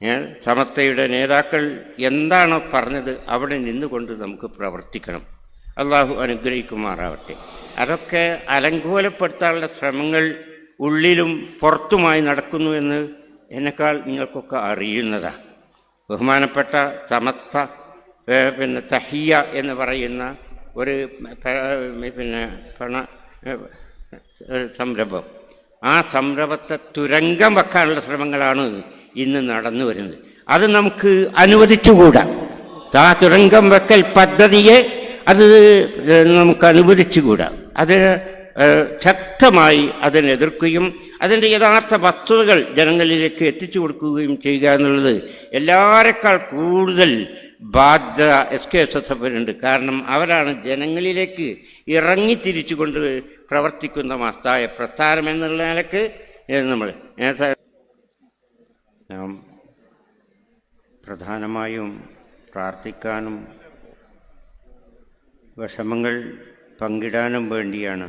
ഞാൻ സമസ്തയുടെ നേതാക്കൾ എന്താണോ പറഞ്ഞത് അവിടെ നിന്നുകൊണ്ട് നമുക്ക് പ്രവർത്തിക്കണം. അള്ളാഹു അനുഗ്രഹിക്കുമാറാവട്ടെ. അതൊക്കെ അലങ്കോലപ്പെടുത്താനുള്ള ശ്രമങ്ങൾ ഉള്ളിലും പുറത്തുമായി നടക്കുന്നു എന്ന് എന്നെക്കാൾ നിങ്ങൾക്കൊക്കെ അറിയുന്നതാണ് ബഹുമാനപ്പെട്ട സമസ്ത പിന്നെ തഹിയ എന്ന് പറയുന്ന ഒരു പിന്നെ പണ സംരംഭം. ആ സംരംഭത്തെ തുരങ്കം വെക്കാനുള്ള ശ്രമങ്ങളാണ് ഇന്ന് നടന്നു വരുന്നത്. അത് നമുക്ക് അനുവദിച്ചുകൂടാ. ആ തുരങ്കം വെക്കൽ പദ്ധതിയെ അത് നമുക്ക് അനുവദിച്ചുകൂടാ. അത് ശക്തമായി അതിനെതിർക്കുകയും അതിന്റെ യഥാർത്ഥ വസ്തുതകൾ ജനങ്ങളിലേക്ക് എത്തിച്ചു കൊടുക്കുകയും ചെയ്യുക എന്നുള്ളത് എല്ലാവരെക്കാൾ കൂടുതൽ ബാധ്യത എസ് കെ എസ് എസ് എഫിനുണ്ട്. കാരണം അവരാണ് ജനങ്ങളിലേക്ക് ഇറങ്ങി തിരിച്ചുകൊണ്ട് പ്രവർത്തിക്കുന്ന മഹത്തായ പ്രസ്ഥാനം എന്നുള്ള നിലയ്ക്ക് നമ്മൾ നേരത്തെ നാം പ്രധാനമായും പ്രാർത്ഥിക്കാനും വിഷമങ്ങൾ പങ്കിടാനും വേണ്ടിയാണ്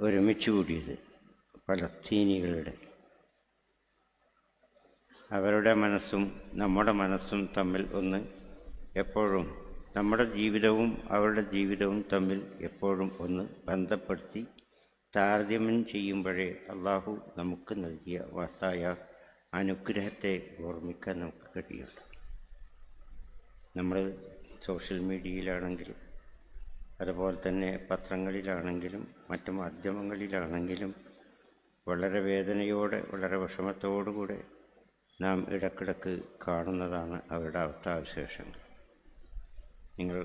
ഒരുമിച്ച് കൂടിയത് ഫലസ്തീനികളുടെ. അവരുടെ മനസ്സും നമ്മുടെ മനസ്സും തമ്മിൽ ഒന്ന് എപ്പോഴും നമ്മുടെ ജീവിതവും അവരുടെ ജീവിതവും തമ്മിൽ എപ്പോഴും ഒന്ന് ബന്ധപ്പെടുത്തി താരതമ്യം ചെയ്യുമ്പോഴേ അള്ളാഹു നമുക്ക് നൽകിയ വാർത്തായ അനുഗ്രഹത്തെ ഓർമ്മിക്കാൻ നമുക്ക് കഴിയുന്നുണ്ട് നമ്മൾ സോഷ്യൽ മീഡിയയിലാണെങ്കിലും അതുപോലെ തന്നെ പത്രങ്ങളിലാണെങ്കിലും മറ്റു മാധ്യമങ്ങളിലാണെങ്കിലും വളരെ വേദനയോടെ വളരെ വിഷമത്തോടുകൂടെ നാം ഇടക്കിടക്ക് കാണുന്നതാണ് അവരുടെ അവസ്ഥാവിശേഷങ്ങൾ നിങ്ങൾ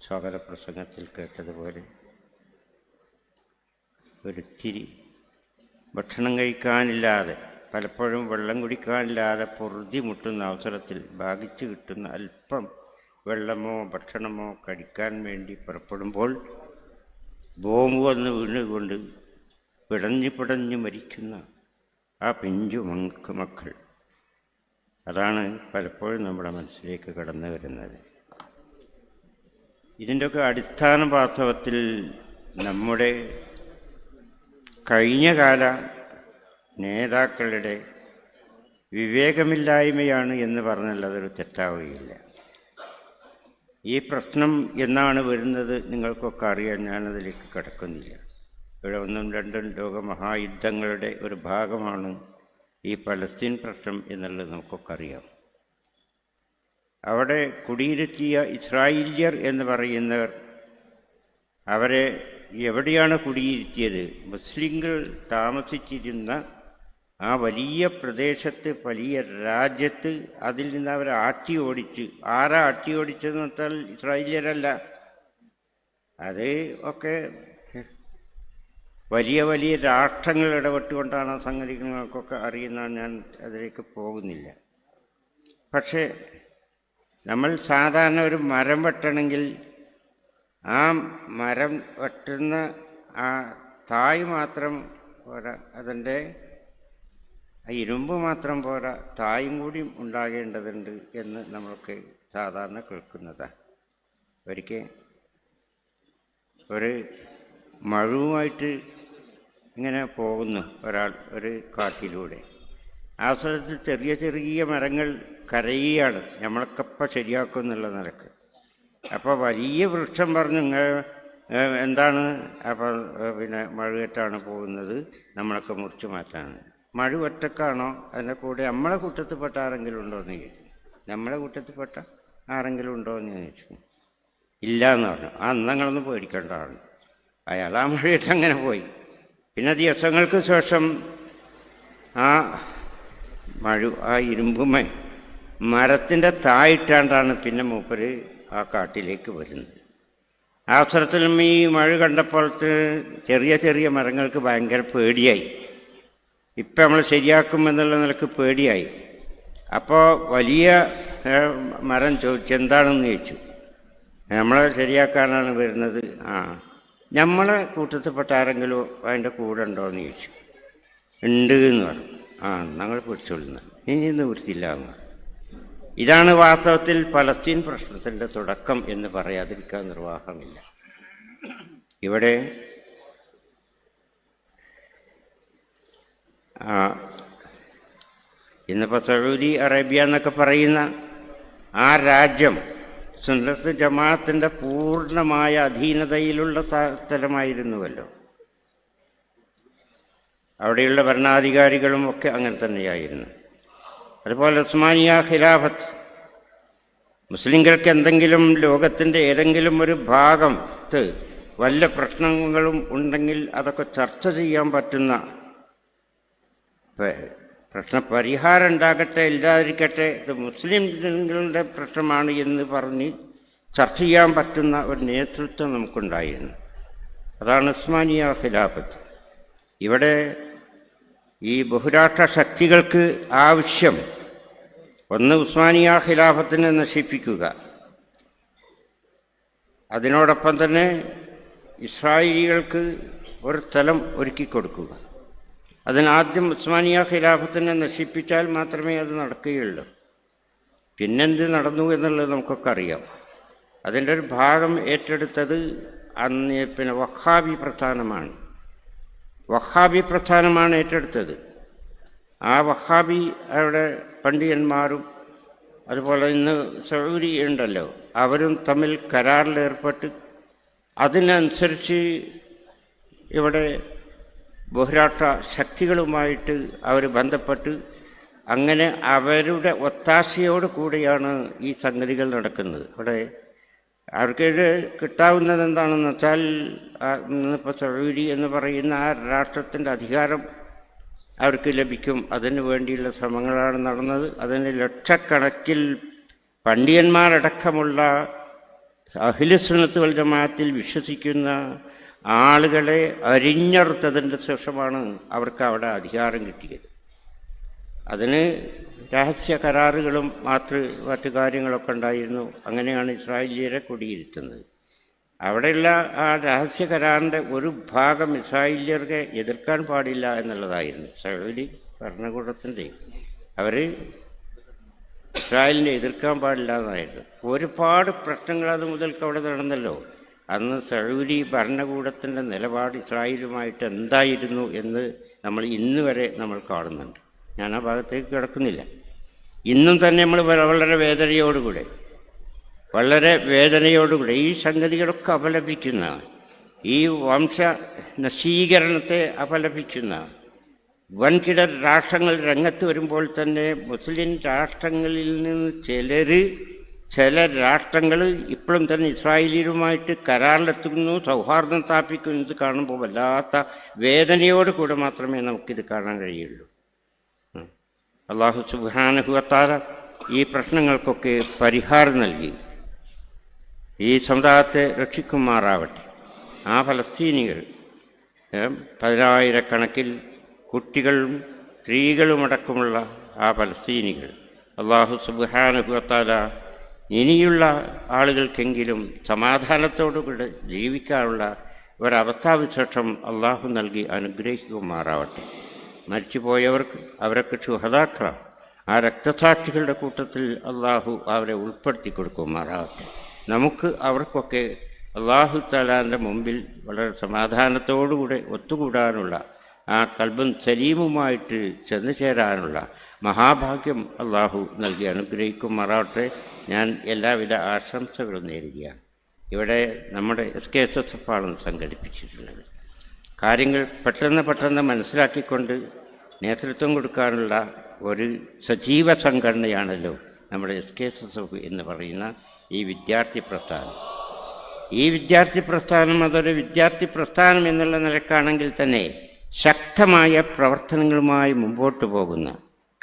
സ്വാഗത പ്രസംഗത്തിൽ കേട്ടതുപോലെ ഒരു ഒരിത്തിരി ഭക്ഷണം കഴിക്കാനില്ലാതെ പലപ്പോഴും വെള്ളം കുടിക്കാനില്ലാതെ പൊറുതി മുട്ടുന്ന അവസരത്തിൽ ഭാഗിച്ചു കിട്ടുന്ന അല്പം വെള്ളമോ ഭക്ഷണമോ കഴിക്കാൻ വേണ്ടി പുറപ്പെടുമ്പോൾ ബോംബ് വന്ന് വീണുകൊണ്ട് പിടഞ്ഞു പിടഞ്ഞു മരിക്കുന്ന ആ പിഞ്ചു മക്ക മക്കൾ. അതാണ് പലപ്പോഴും നമ്മുടെ മനസ്സിലേക്ക് കടന്നു വരുന്നത്. ഇതിന്റെയൊക്കെ അടിസ്ഥാന വാസ്തവത്തിൽ നമ്മുടെ കഴിഞ്ഞകാല നേതാക്കളുടെ വിവേകമില്ലായ്മയാണ് എന്ന് പറഞ്ഞാൽ അതൊരു തെറ്റാവുകയില്ല. ഈ പ്രശ്നം എന്നാണ് വരുന്നത് നിങ്ങൾക്കൊക്കെ അറിയാൻ ഞാനതിലേക്ക് കടക്കുന്നില്ല. ഇവിടെ ഒന്നും രണ്ടും ലോകമഹായുദ്ധങ്ങളുടെ ഒരു ഭാഗമാണ് ഈ പലസ്തീൻ പ്രശ്നം എന്നുള്ളത് നമുക്കൊക്കെ അറിയാം. അവിടെ കുടിയിരുത്തിയ ഇസ്രായേല്യർ എന്ന് പറയുന്നവർ അവരെ എവിടെയാണ് കുടിയിരുത്തിയത്? മുസ്ലിങ്ങൾ താമസിച്ചിരുന്ന ആ വലിയ പ്രദേശത്ത് വലിയ രാജ്യത്ത് അതിൽ നിന്ന് അവർ ആട്ടി ഓടിച്ച്. ആരാ ആട്ടി ഓടിച്ചതെന്ന് വെച്ചാൽ ഇസ്രായേലിയരല്ല. അത് ഒക്കെ വലിയ വലിയ രാഷ്ട്രങ്ങൾ ഇടപെട്ടുകൊണ്ടാണ് ആ സംഗതികൾക്കൊക്കെ അറിയുന്ന ഞാൻ അതിലേക്ക് പോകുന്നില്ല. പക്ഷേ നമ്മൾ സാധാരണ ഒരു മരം വെട്ടണമെങ്കിൽ ആ മരം വെട്ടുന്ന ആ തായ് മാത്രം അതിന്റെ ആ ഇരുമ്പ് മാത്രം പോരാ തായും കൂടി ഉണ്ടാകേണ്ടതുണ്ട് എന്ന് നമ്മളൊക്കെ സാധാരണ കേൾക്കുന്നതാണ് ഒരിക്കൽ ഒരു മഴുവുമായിട്ട് ഇങ്ങനെ പോകുന്നു ഒരാൾ ഒരു കാട്ടിലൂടെ. സ്ഥലത്ത് ചെറിയ ചെറിയ മരങ്ങൾ കരയുകയാണ്. നമ്മളൊക്കെപ്പം ശരിയാക്കും എന്നുള്ള നിലയ്ക്ക്. അപ്പോൾ വലിയ വൃക്ഷം പറഞ്ഞു "ഇങ്ങ്, എന്താണ്? അപ്പോൾ പിന്നെ മഴുകറ്റാണ് പോകുന്നത്. നമ്മളൊക്കെ മുറിച്ച് മാറ്റാണ് മഴ ഒറ്റക്കാണോ അതിന്റെ കൂടെ നമ്മളെ കൂട്ടത്തിൽപ്പെട്ട ആരെങ്കിലും ഉണ്ടോ എന്ന് ചോദിച്ചു നമ്മളെ കൂട്ടത്തിൽപ്പെട്ട ആരെങ്കിലും ഉണ്ടോ എന്ന് ചോദിച്ചു ഇല്ല എന്ന് പറഞ്ഞു. ആ അന്നങ്ങളൊന്നും പേടിക്കേണ്ട പറഞ്ഞു അയാൾ ആ മഴയിട്ട് അങ്ങനെ പോയി. പിന്നെ ദിവസങ്ങൾക്ക് ശേഷം ആ മഴ ആ ഇരുമ്പുമേ മരത്തിന്റെ തായിട്ടാണ്ടാണ് പിന്നെ മൂപ്പര് ആ കാട്ടിലേക്ക് വരുന്നത്. ആ അവസരത്തിലും ഈ മഴ കണ്ടപ്പോൾ ചെറിയ ചെറിയ മരങ്ങൾക്ക് ഭയങ്കര പേടിയായി. ഇപ്പം നമ്മൾ ശരിയാക്കും എന്നുള്ള നിലയ്ക്ക് പേടിയായി. അപ്പോൾ വലിയ മരം ചോദിച്ചു എന്താണെന്ന് ചോദിച്ചു. നമ്മളെ ശരിയാക്കാനാണ് വരുന്നത്? ആ. നമ്മളെ കൂട്ടത്തിൽപ്പെട്ട ആരെങ്കിലും അതിന്റെ കൂടെ ഉണ്ടോ എന്ന് ചോദിച്ചു. ഉണ്ട് എന്ന് പറഞ്ഞു. ആ ഞങ്ങൾ പിടിച്ചോളുന്ന. ഇനി നിവൃത്തിയില്ല എന്ന് പറഞ്ഞു. ഇതാണ് വാസ്തവത്തിൽ പലസ്തീൻ പ്രശ്നത്തിന്റെ തുടക്കം എന്ന് പറയാതിരിക്കാൻ നിർവാഹമില്ല. ഇവിടെ ഇന്നിപ്പോൾ സൗദി അറേബ്യ എന്നൊക്കെ പറയുന്ന ആ രാജ്യം സുന്നത്ത് ജമാഅത്തിന്റെ പൂർണമായ അധീനതയിലുള്ള സ്ഥ- സ്ഥലമായിരുന്നുവല്ലോ. അവിടെയുള്ള ഭരണാധികാരികളും ഒക്കെ അങ്ങനെ തന്നെയായിരുന്നു. അതുപോലെ ഉസ്മാനിയ ഖിലാഫത്ത് മുസ്ലിങ്ങൾക്ക് എന്തെങ്കിലും ലോകത്തിന്റെ ഏതെങ്കിലും ഒരു ഭാഗത്ത് വല്ല പ്രശ്നങ്ങളും ഉണ്ടെങ്കിൽ അതൊക്കെ ചർച്ച ചെയ്യാൻ പറ്റുന്ന പ- പ്രശ്ന പരിഹാരം ഉണ്ടാകട്ടെ ഇല്ലാതിരിക്കട്ടെ ഇത് മുസ്ലിംകളുടെ പ്രശ്നമാണ് എന്ന് പറഞ്ഞ് ചർച്ച ചെയ്യാൻ പറ്റുന്ന ഒരു നേതൃത്വം നമുക്കുണ്ടായിരുന്നു. അതാണ് ഉസ്മാനിയ ഖിലാഫത്ത്. ഇവിടെ ഈ ബഹുരാഷ്ട്ര ശക്തികൾക്ക് ആവശ്യം ഒന്ന് ഉസ്മാനിയ ഖിലാഫത്തിനെ നശിപ്പിക്കുക. അതിനോടൊപ്പം തന്നെ ഇസ്രായേലികൾക്ക് ഒരു സ്ഥലം ഒരുക്കി കൊടുക്കുക അതിനാദ്യം ഉസ്മാനിയ ഖിലാഫത്തിനെ നശിപ്പിച്ചാൽ മാത്രമേ അത് നടക്കുകയുള്ളൂ. പിന്നെന്ത് നടന്നു എന്നുള്ളത് നമുക്കൊക്കെ അറിയാം. അതിന്റെ ഒരു ഭാഗം ഏറ്റെടുത്തത് അന്ന് പിന്നെ വഹാബി പ്രസ്ഥാനമാണ്. വഹാബി പ്രസ്ഥാനമാണ് ഏറ്റെടുത്തത്. ആ വഹാബി അവിടെ പണ്ഡിതന്മാരും അതുപോലെ ഇന്ന് സൗരി ഉണ്ടല്ലോ അവരും തമ്മിൽ കരാറിലേർപ്പെട്ട് അതിനനുസരിച്ച് ഇവിടെ ബഹുരാഷ്ട്ര ശക്തികളുമായിട്ട് അവർ ബന്ധപ്പെട്ട് അങ്ങനെ അവരുടെ ഒത്താശയോട് കൂടിയാണ് ഈ സംഗതികൾ നടക്കുന്നത്. അവിടെ അവർക്ക് കിട്ടാവുന്നത് എന്താണെന്ന് വെച്ചാൽ ഇന്നിപ്പോൾ സൗദി എന്ന് പറയുന്ന ആ രാഷ്ട്രത്തിന്റെ അധികാരം അവർക്ക് ലഭിക്കും. അതിനു വേണ്ടിയുള്ള ശ്രമങ്ങളാണ് നടന്നത്. അതിന് ലക്ഷക്കണക്കിൽ പണ്ഡിയന്മാരടക്കമുള്ള അഖിലുസുന്നത്ത് വൽ ജമാഅത്തിൽ വിശ്വസിക്കുന്ന ആളുകളെ അരിഞ്ഞറുത്തതിന്റെ ശേഷമാണ് അവർക്ക് അവിടെ അധികാരം കിട്ടിയത്. അതിന് രഹസ്യ കരാറുകളും മാതൃ മറ്റു കാര്യങ്ങളൊക്കെ ഉണ്ടായിരുന്നു. അങ്ങനെയാണ് ഇസ്രായേലിയരെ കുടിയിരുത്തുന്നത്. അവിടെയുള്ള ആ രഹസ്യ കരാറിന്റെ ഒരു ഭാഗം ഇസ്രായേലിയർക്ക് എതിർക്കാൻ പാടില്ല എന്നുള്ളതായിരുന്നു സൗദി ഭരണകൂടത്തിന്റെ അവർ ഇസ്രായേലിനെ എതിർക്കാൻ പാടില്ല എന്നായിരുന്നു. ഒരുപാട് പ്രശ്നങ്ങൾ അത് മുതൽക്ക് അവിടെ നടന്നല്ലോ. അന്ന് സൗദി ഭരണകൂടത്തിന്റെ നിലപാട് ഇസ്രായേലുമായിട്ട് എന്തായിരുന്നു എന്ന് നമ്മൾ ഇന്ന് വരെ നമ്മൾ കാണുന്നുണ്ട്. ഞാൻ ആ ഭാഗത്തേക്ക് കിടക്കുന്നില്ല. ഇന്നും തന്നെ നമ്മൾ വളരെ വേദനയോടുകൂടെ വളരെ വേദനയോടുകൂടെ ഈ സംഗതികളൊക്കെ അപലപിക്കുന്ന ഈ വംശ നശീകരണത്തെ അപലപിക്കുന്ന വൻകിട രാഷ്ട്രങ്ങൾ രംഗത്ത് വരുമ്പോൾ തന്നെ മുസ്ലിം രാഷ്ട്രങ്ങളിൽ നിന്ന് ചിലർ ചില രാഷ്ട്രങ്ങൾ ഇപ്പോഴും തന്നെ ഇസ്രായേലിയരുമായിട്ട് കരാറിലെത്തുന്നു സൗഹാർദ്ദം സ്ഥാപിക്കുന്നു ഇത് കാണുമ്പോൾ വല്ലാത്ത വേദനയോട് കൂടെ മാത്രമേ നമുക്കിത് കാണാൻ കഴിയുള്ളൂ. അള്ളാഹു സുബാനുഭവത്താല ഈ പ്രശ്നങ്ങൾക്കൊക്കെ പരിഹാരം നൽകി. ഈ സമുദായത്തെ രക്ഷിക്കുമാറാവട്ടെ. ആ ഫലസ്തീനികൾ പതിനായിരക്കണക്കിൽ കുട്ടികളും സ്ത്രീകളുമടക്കമുള്ള ആ ഫലസ്തീനികൾ അള്ളാഹു സുബാനുഭവത്താല ഇനിയുള്ള ആളുകൾക്കെങ്കിലും സമാധാനത്തോടുകൂടെ ജീവിക്കാനുള്ള ഒരവസ്ഥാവിശേഷം അള്ളാഹു നൽകി അനുഗ്രഹിക്കുമാറാവട്ടെ. മരിച്ചുപോയവർക്ക് അവരൊക്കെ ശുഹതാക്കളാണ് ആ രക്തസാക്ഷികളുടെ കൂട്ടത്തിൽ അള്ളാഹു അവരെ ഉൾപ്പെടുത്തി കൊടുക്കുമാറാവട്ടെ. നമുക്ക് അവർക്കൊക്കെ അള്ളാഹു തലാന്റെ മുമ്പിൽ വളരെ സമാധാനത്തോടുകൂടെ ഒത്തുകൂടാനുള്ള ആ കൽബും സലീമുമായിട്ട് ചെന്നു ചേരാനുള്ള മഹാഭാഗ്യം അള്ളാഹു നൽകി അനുഗ്രഹിക്കുമാറാവട്ടെ ഞാൻ എല്ലാവിധ ആശംസകളും നേരുകയാണ്. ഇവിടെ നമ്മുടെ S K S S F ആണ് സംഘടിപ്പിച്ചിട്ടുള്ളത്. കാര്യങ്ങൾ പെട്ടെന്ന് പെട്ടെന്ന് മനസ്സിലാക്കിക്കൊണ്ട് നേതൃത്വം കൊടുക്കാനുള്ള ഒരു സജീവ സംഘടനയാണല്ലോ നമ്മുടെ S K S S F എന്ന് പറയുന്ന ഈ വിദ്യാർത്ഥി പ്രസ്ഥാനം. ഈ വിദ്യാർത്ഥി പ്രസ്ഥാനം അതൊരു വിദ്യാർത്ഥി പ്രസ്ഥാനം എന്നുള്ള നിലക്കാണെങ്കിൽ തന്നെ ശക്തമായ പ്രവർത്തനങ്ങളുമായി മുമ്പോട്ട് പോകുന്ന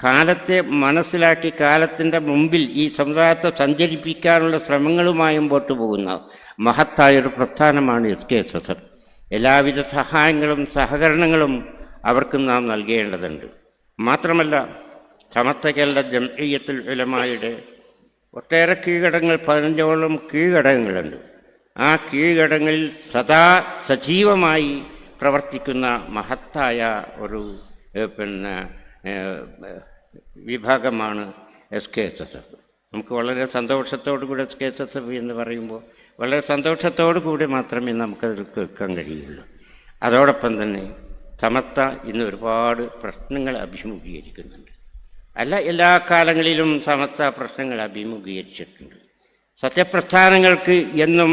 കാലത്തെ മനസ്സിലാക്കി കാലത്തിന്റെ മുമ്പിൽ ഈ സമുദായത്തെ സഞ്ചരിപ്പിക്കാനുള്ള ശ്രമങ്ങളുമായി മുമ്പോട്ട് പോകുന്ന മഹത്തായൊരു പ്രസ്ഥാനമാണ് എസ് കെ എസ് എസ് എല്ലാവിധ സഹായങ്ങളും സഹകരണങ്ങളും അവർക്കും നാം നൽകേണ്ടതുണ്ട്. മാത്രമല്ല സമസ്ത കേരള ജംഇയ്യത്തുൽ ഉലമായുടെ ഒട്ടേറെ കീഴടങ്ങൾ പതിനഞ്ചോളം കീഴടങ്ങളുണ്ട്. ആ കീഴടങ്ങളിൽ സദാ സജീവമായി പ്രവർത്തിക്കുന്ന മഹത്തായ ഒരു പിന്നെ വിഭാഗമാണ് S K S S F നമുക്ക് വളരെ സന്തോഷത്തോടു കൂടി S K S S F എന്ന് പറയുമ്പോൾ വളരെ സന്തോഷത്തോടു കൂടി മാത്രമേ നമുക്കതിൽ കേൾക്കാൻ കഴിയുള്ളൂ. അതോടൊപ്പം തന്നെ സമത്ത ഇന്ന് ഒരുപാട് പ്രശ്നങ്ങൾ അഭിമുഖീകരിക്കുന്നുണ്ട്. അല്ല എല്ലാ കാലങ്ങളിലും സമത്ത പ്രശ്നങ്ങൾ അഭിമുഖീകരിച്ചിട്ടുണ്ട്. സത്യപ്രസ്ഥാനങ്ങൾക്ക് എന്നും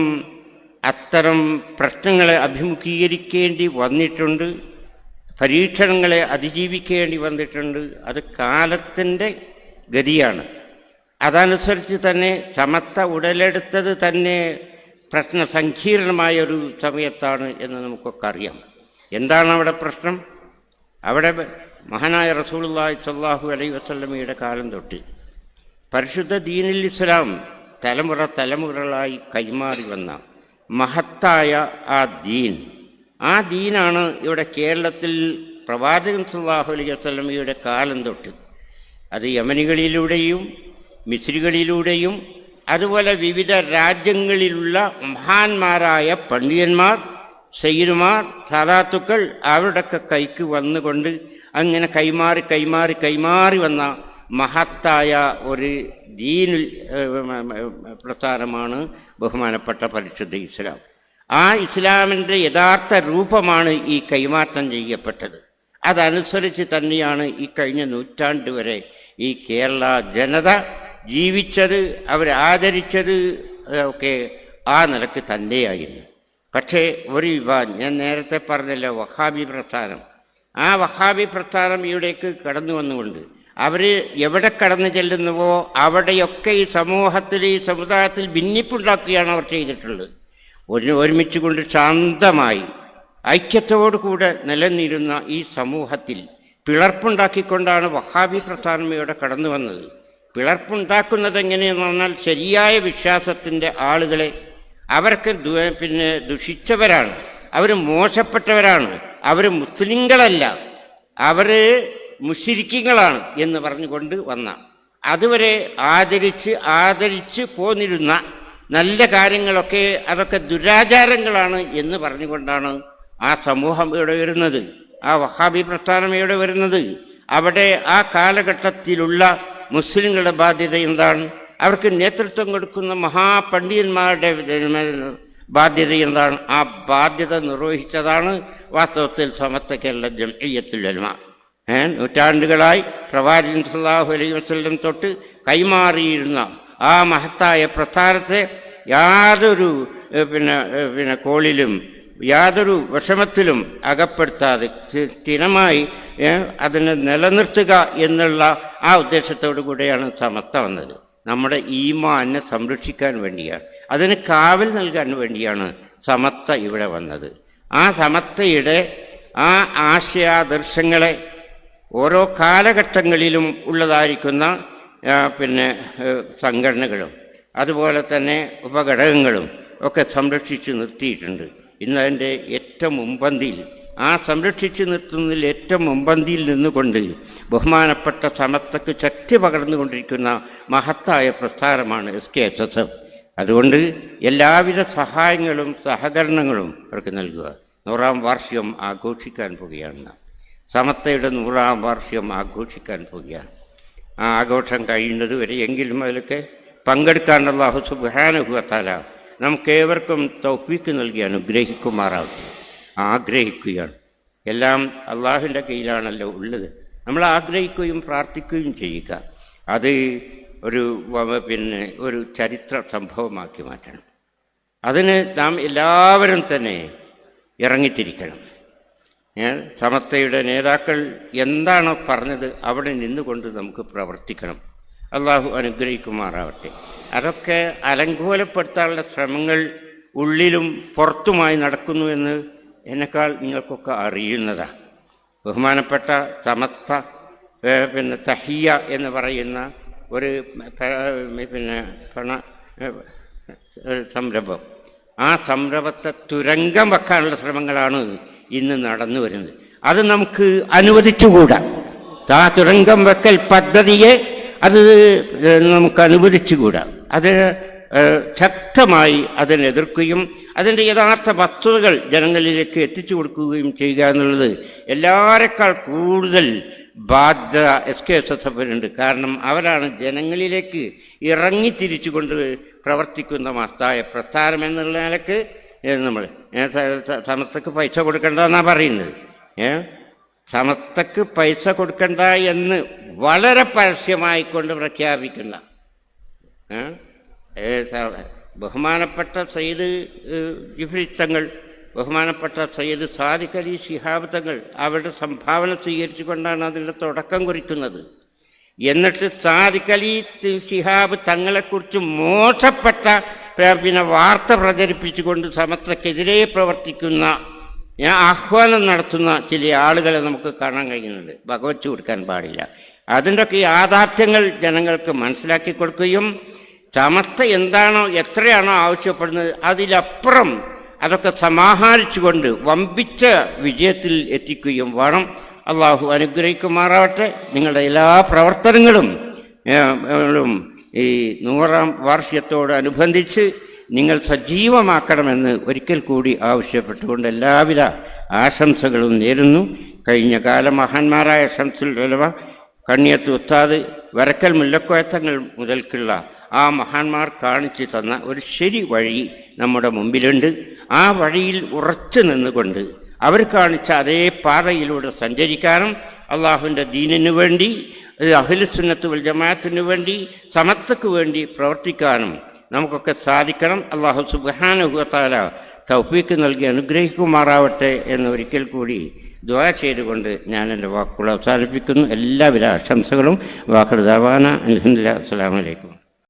അത്തരം പ്രശ്നങ്ങളെ അഭിമുഖീകരിക്കേണ്ടി വന്നിട്ടുണ്ട്. പരീക്ഷണങ്ങളെ അതിജീവിക്കേണ്ടി വന്നിട്ടുണ്ട്. അത് കാലത്തിന്റെ ഗതിയാണ്. അതനുസരിച്ച് തന്നെ സമത്ത ഉടലെടുത്തത് തന്നെ പ്രശ്ന സങ്കീർണമായ ഒരു സമയത്താണ് എന്ന് നമുക്കൊക്കെ അറിയാം. എന്താണ് അവിടെ പ്രശ്നം? അവിടെ മഹാനായ റസൂലുള്ളാഹി സ്വല്ലല്ലാഹു അലൈഹി വസല്ലമയുടെ കാലം തൊട്ട് പരിശുദ്ധ ദീനുൽ ഇസ്ലാം തലമുറ തലമുറകളായി കൈമാറി വന്ന മഹത്തായ ആ ദീൻ ആ ദീനാണ് ഇവിടെ കേരളത്തിൽ പ്രവാചകൻ സുല്ലാഹു അലൈഹി വസല്ലമയുടെ കാലം തൊട്ട്. അത് യമനികളിലൂടെയും മിശ്രികളിലൂടെയും അതുപോലെ വിവിധ രാജ്യങ്ങളിലുള്ള മഹാന്മാരായ പണ്ഡിതന്മാർ സയ്യിദുമാർ സാധാത്തുക്കൾ അവരുടെയൊക്കെ കൈക്ക് വന്നുകൊണ്ട് അങ്ങനെ കൈമാറി കൈമാറി കൈമാറി വന്ന മഹത്തായ ഒരു ദീനുൽ പ്രസ്ഥാനമാണ് ബഹുമാനപ്പെട്ട പരിശുദ്ധ ഇസ്ലാം. ആ ഇസ്ലാമിന്റെ യഥാർത്ഥ രൂപമാണ് ഈ കൈമാറ്റം ചെയ്യപ്പെട്ടത്. അതനുസരിച്ച് തന്നെയാണ് ഈ കഴിഞ്ഞ നൂറ്റാണ്ട് വരെ ഈ കേരള ജനത ജീവിച്ചത് അവരാദരിച്ചത് ഒക്കെ ആ നിലയ്ക്ക് തന്നെയായിരുന്നു. പക്ഷേ ഒരു വിഭാഗം ഞാൻ നേരത്തെ പറഞ്ഞല്ലോ വഹാബി പ്രസ്ഥാനം. ആ വഹാബി പ്രസ്ഥാനം ഇവിടേക്ക് കടന്നു വന്നുകൊണ്ട് അവർ എവിടെ കടന്നു ചെല്ലുന്നുവോ അവിടെയൊക്കെ ഈ സമൂഹത്തിൽ ഈ സമുദായത്തിൽ ഭിന്നിപ്പുണ്ടാക്കുകയാണ് അവർ ചെയ്തിട്ടുള്ളത്. ഒരു ഒരുമിച്ച് കൊണ്ട് ശാന്തമായി ഐക്യത്തോടുകൂടെ നിലനിരുന്ന ഈ സമൂഹത്തിൽ പിളർപ്പുണ്ടാക്കിക്കൊണ്ടാണ് വഹാബി പ്രസ്ഥാനം ഇവിടെ കടന്നു വന്നത്. പിളർപ്പുണ്ടാക്കുന്നത് എങ്ങനെയെന്ന് പറഞ്ഞാൽ ശരിയായ വിശ്വാസത്തിന്റെ ആളുകളെ അവർക്ക് പിന്നെ ദുഷിച്ചവരാണ്. അവർ മോശപ്പെട്ടവരാണ്. അവർ മുസ്ലിങ്ങളല്ല. അവർ മുഷിരിക്കങ്ങളാണ് എന്ന് പറഞ്ഞുകൊണ്ട് വന്ന. അതുവരെ ആദരിച്ച് ആദരിച്ച് പോന്നിരുന്ന നല്ല കാര്യങ്ങളൊക്കെ അതൊക്കെ ദുരാചാരങ്ങളാണ് എന്ന് പറഞ്ഞുകൊണ്ടാണ് ആ സമൂഹം ഇവിടെ വരുന്നത്. ആ വഹാബി പ്രസ്ഥാനം ഇവിടെ വരുന്നത്. അവിടെ ആ കാലഘട്ടത്തിലുള്ള മുസ്ലിങ്ങളുടെ ബാധ്യത എന്താണ്? അവർക്ക് നേതൃത്വം കൊടുക്കുന്ന മഹാപണ്ഡിതന്മാരുടെ ബാധ്യത എന്താണ്? ആ ബാധ്യത നിർവഹിച്ചതാണ് വാസ്തവത്തിൽ സമത്ത കേരള ഏ നൂറ്റാണ്ടുകളായി പ്രവാചകൻ സാഹു അലൈഹി വസല്ലം തൊട്ട് കൈമാറിയിരുന്ന ആ മഹത്തായ പ്രസ്ഥാനത്തെ യാതൊരു പിന്നെ പിന്നെ കോളിലും യാതൊരു വിഷമത്തിലും അകപ്പെടുത്താതെ സ്ഥി- സ്ഥിരമായി അതിനെ നിലനിർത്തുക എന്നുള്ള ആ ഉദ്ദേശത്തോടു കൂടെയാണ് സമസ്ത വന്നത്. നമ്മുടെ ഈമാനെ സംരക്ഷിക്കാൻ വേണ്ടിയാണ് അതിന് കാവൽ നൽകാൻ വേണ്ടിയാണ് സമത്ത ഇവിടെ വന്നത്. ആ സമത്തയുടെ ആ ആശയാദർശങ്ങളെ ഓരോ കാലഘട്ടങ്ങളിലും ഉള്ളതായിരിക്കുന്ന പിന്നെ സംഘടനകളും അതുപോലെ തന്നെ ഉപഘടകങ്ങളും ഒക്കെ സംരക്ഷിച്ചു നിർത്തിയിട്ടുണ്ട്. ഇന്ന് അതിന്റെ ഏറ്റവും മുമ്പന്തിയിൽ ആ സംരക്ഷിച്ചു നിർത്തുന്നതിൽ ഏറ്റവും മുമ്പന്തിയിൽ നിന്നുകൊണ്ട് ബഹുമാനപ്പെട്ട സമത്തക്ക് ശക്തി പകർന്നുകൊണ്ടിരിക്കുന്ന മഹത്തായ പ്രസ്ഥാനമാണ് S K S S. F അതുകൊണ്ട് എല്ലാവിധ സഹായങ്ങളും സഹകരണങ്ങളും അവർക്ക് നൽകുക. നൂറാം വാർഷികം ആഘോഷിക്കാൻ പോവുകയാണ്. സമത്തയുടെ നൂറാം വാർഷികം ആഘോഷിക്കാൻ പോവുകയാണ്. ആഘോഷം കഴിയുന്നത് വരെ എങ്കിലും അതിലൊക്കെ പങ്കെടുക്കാൻ അള്ളാഹു സുബാനുഭവത്താല നമുക്കേവർക്കും തൗഫീക്ക് നൽകി അനുഗ്രഹിക്കുമാറാവട്ടെ. ആഗ്രഹിക്കുകയാണ്. എല്ലാം അള്ളാഹുവിന്റെ കയ്യിലാണല്ലോ ഉള്ളത്. നമ്മൾ ആഗ്രഹിക്കുകയും പ്രാർത്ഥിക്കുകയും ചെയ്യുക. അത് ഒരു പിന്നെ ഒരു ചരിത്ര സംഭവമാക്കി മാറ്റണം. അതിന് നാം എല്ലാവരും തന്നെ ഇറങ്ങിത്തിരിക്കണം. ഞാൻ സമസ്തയുടെ നേതാക്കൾ എന്താണോ പറഞ്ഞത് അവിടെ നിന്നുകൊണ്ട് നമുക്ക് പ്രവർത്തിക്കണം. അള്ളാഹു അനുഗ്രഹിക്കുമാറാവട്ടെ. അതൊക്കെ അലങ്കോലപ്പെടുത്താനുള്ള ശ്രമങ്ങൾ ഉള്ളിലും പുറത്തുമായി നടക്കുന്നു എന്ന് എന്നെക്കാൾ നിങ്ങൾക്കൊക്കെ അറിയുന്നതാണ് ബഹുമാനപ്പെട്ട സമസ്ത പിന്നെ തഹിയ എന്ന് പറയുന്ന ഒരു പിന്നെ പണ സംരംഭം. ആ സംരംഭത്തെ തുരങ്കം വെക്കാനുള്ള ശ്രമങ്ങളാണ് ഇന്ന് നടന്നു വരുന്നത്. അത് നമുക്ക് അനുവദിച്ചുകൂടാ. ആ തുരങ്കം വെക്കൽ പദ്ധതിയെ അത് നമുക്ക് അനുവദിച്ചുകൂടാ. അത് ശക്തമായി അതിനെതിർക്കുകയും അതിന്റെ യഥാർത്ഥ വസ്തുതകൾ ജനങ്ങളിലേക്ക് എത്തിച്ചു കൊടുക്കുകയും ചെയ്യുക എന്നുള്ളത് എല്ലാവരെക്കാൾ കൂടുതൽ ബാധ്യത എസ് കെ എസ് എസ് എഫിനുണ്ട്. കാരണം അവരാണ് ജനങ്ങളിലേക്ക് ഇറങ്ങി തിരിച്ചുകൊണ്ട് പ്രവർത്തിക്കുന്ന മഹത്തായ പ്രസ്ഥാനം എന്നുള്ള നിലയ്ക്ക് നമ്മൾ സമസ്തക്ക് പൈസ കൊടുക്കേണ്ടതെന്നാണ് പറയുന്നത്. ഏ? സമസ്തക്ക് പൈസ കൊടുക്കണ്ട എന്ന് വളരെ പരസ്യമായിക്കൊണ്ട് പ്രഖ്യാപിക്കുന്ന. ബഹുമാനപ്പെട്ട സയ്യിദ് ജിഫ്രിത്തങ്ങൾ ജിഫ്രി തങ്ങൾ ബഹുമാനപ്പെട്ട സയ്യിദ് സാദിഖലി അലി ശിഹാബ് തങ്ങൾ അവരുടെ സംഭാവന സ്വീകരിച്ചുകൊണ്ടാണ് അതിന്റെ തുടക്കം കുറിക്കുന്നത്. എന്നിട്ട് സാദിഖലി ശിഹാബ് തങ്ങളെക്കുറിച്ച് മോശപ്പെട്ട പിന്നെ വാർത്ത പ്രചരിപ്പിച്ചുകൊണ്ട് സമത്വക്കെതിരെ പ്രവർത്തിക്കുന്ന ഞാൻ ആഹ്വാനം നടത്തുന്ന ചില ആളുകളെ നമുക്ക് കാണാൻ കഴിയുന്നുണ്ട്. ഭഗവച്ചു കൊടുക്കാൻ പാടില്ല. അതിന്റെയൊക്കെ യാഥാർത്ഥ്യങ്ങൾ ജനങ്ങൾക്ക് മനസ്സിലാക്കി കൊടുക്കുകയും സമത്വ എന്താണോ എത്രയാണോ ആവശ്യപ്പെടുന്നത് അതിലപ്പുറം അതൊക്കെ സമാഹരിച്ചുകൊണ്ട് വമ്പിച്ച വിജയത്തിൽ എത്തിക്കുകയും വേണം. അള്ളാഹു അനുഗ്രഹിക്കുമാറാവട്ടെ. നിങ്ങളുടെ എല്ലാ പ്രവർത്തനങ്ങളും ഈ നൂറാം വാർഷികത്തോടനുബന്ധിച്ച് നിങ്ങൾ സജീവമാക്കണമെന്ന് ഒരിക്കൽ കൂടി ആവശ്യപ്പെട്ടുകൊണ്ട് എല്ലാവിധ ആശംസകളും നേരുന്നു. കഴിഞ്ഞ കാല മഹാന്മാരായ ഷംസുൽ ഉലമ കണ്ണിയത്ത് ഉസ്താദ് വരക്കൽ മുല്ലക്കോയത്തങ്ങൾ മുതൽക്കുള്ള ആ മഹാന്മാർ കാണിച്ചു തന്ന ഒരു ശരി വഴി നമ്മുടെ മുമ്പിലുണ്ട്. ആ വഴിയിൽ ഉറച്ചു നിന്നുകൊണ്ട് അവർ കാണിച്ച അതേ പാതയിലൂടെ സഞ്ചരിക്കാനും അള്ളാഹുവിന്റെ ദീനിനു വേണ്ടി അഖിലുസുന്നത്ത് വൽ ജമാഅത്തിന് വേണ്ടി സമത്വക്ക് വേണ്ടി പ്രവർത്തിക്കാനും നമുക്കൊക്കെ സാധിക്കണം. അള്ളാഹു സുബാനുഹത്താല തൗഫീക്ക് നൽകി അനുഗ്രഹിക്കുമാറാവട്ടെ എന്ന് ഒരിക്കൽ കൂടി ദ്വാ ചെയ്തുകൊണ്ട് ഞാൻ എന്റെ വാക്കുകൾ അവസാനിപ്പിക്കുന്നു. എല്ലാവിധ ആശംസകളും. വാഹൃദാവാന അലഹമില്ല അസ്സാം വലൈക്കും